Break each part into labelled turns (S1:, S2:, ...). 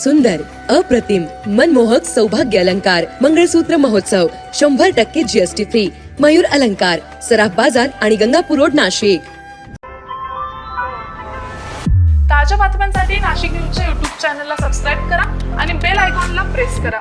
S1: सुंदर अप्रतिम मनमोहक सौभाग्य अलंकार मंगळसूत्र महोत्सव शंभर टक्के जीएसटी फ्री मयूर अलंकार सराफ बाजार आणि गंगापूर रोड नाशिक.
S2: ताज्या बातम्यांसाठी नाशिक न्यूजच्या युट्यूब चॅनलला सबस्क्राईब करा आणि बेल आयकॉनला प्रेस करा.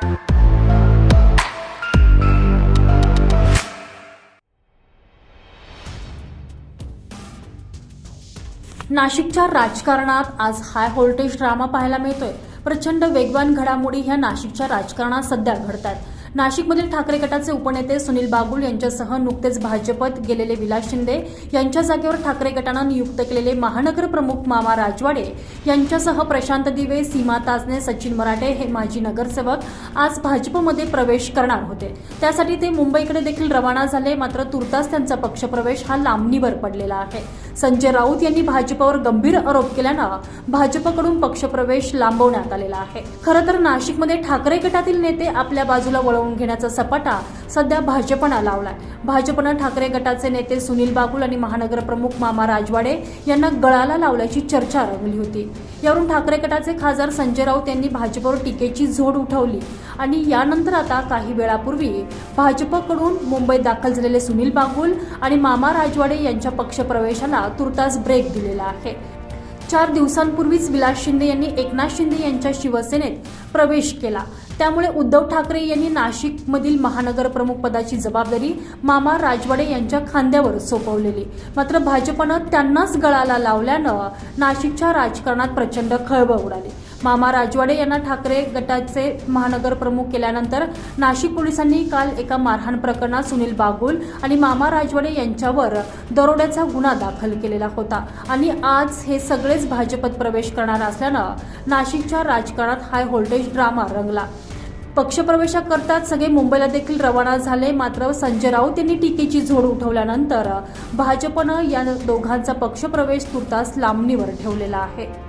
S3: नाशिकच्या राजकारणात आज हाय व्होल्टेज ड्रामा पाहायला मिळतोय. प्रचंड वेगवान घडामोडी ह्या नाशिकच्या राजकारणात सध्या घडतात नाशिकमधील ठाकरे गटाचे उपनेते सुनील बागुल यांच्यासह नुकतेच भाजपत गेलेले विलास शिंदे यांच्या जागेवर ठाकरे गटानं नियुक्त केलेले महानगर प्रमुख मामा राजवाडे यांच्यासह प्रशांत दिवे सीमा ताजने सचिन मराठे हे माजी नगरसेवक आज भाजपमध्ये प्रवेश करणार होते. त्यासाठी ते मुंबईकडे देखील रवाना झाले मात्र तुर्तास त्यांचा पक्षप्रवेश हा लांबणीवर पडलेला आहे. संजय राऊत यांनी भाजपवर गंभीर आरोप केल्यानं भाजपकडून पक्षप्रवेश लांबवण्यात आलेला आहे. खरं तर नाशिकमध्ये ठाकरे गटातील नेते आपल्या बाजूला वळवून घेण्याचा सपाटा सध्या भाजपनं लावलाय. भाजपनं ठाकरे गटाचे नेते सुनील बागुल आणि महानगर प्रमुख मामा राजवाडे यांना गळाला लावल्याची चर्चा रंगली होती. यावरून ठाकरे गटाचे खासदार संजय राऊत यांनी भाजपवर टीकेची झोड उठवली आणि यानंतर आता काही वेळापूर्वी भाजपकडून मुंबईत दाखल झालेले सुनील बागुल आणि मामा राजवाडे यांच्या पक्षप्रवेशाला तुर्तास ब्रेक दिलेला आहे. चार दिवसांपूर्वीच विलास शिंदे यांनी एकनाथ शिंदे यांच्या शिवसेनेत प्रवेश केला. त्यामुळे उद्धव ठाकरे यांनी नाशिकमधील महानगर प्रमुख पदाची जबाबदारी मामा राजवाडे यांच्या खांद्यावर सोपवलेली. मात्र भाजपनं त्यांनाच गळाला लावल्यानं नाशिकच्या राजकारणात प्रचंड खळबळ उडाली. मामा राजवाडे यांना ठाकरे गटाचे महानगर प्रमुख केल्यानंतर नाशिक पोलिसांनी काल एका मारहाण प्रकरणात सुनील बागुल आणि मामा राजवाडे यांच्यावर दरोड्याचा गुन्हा दाखल केलेला होता. आणि आज हे सगळेच भाजपत प्रवेश करणार असल्यानं नाशिकच्या राजकारणात हाय व्होल्टेज ड्रामा रंगला. पक्षप्रवेशाकरताच सगळे मुंबईला देखील रवाना झाले मात्र संजय राऊत यांनी टीकेची झोड उठवल्यानंतर भाजपनं या दोघांचा पक्षप्रवेश तुर्तास लांबणीवर ठेवलेला आहे.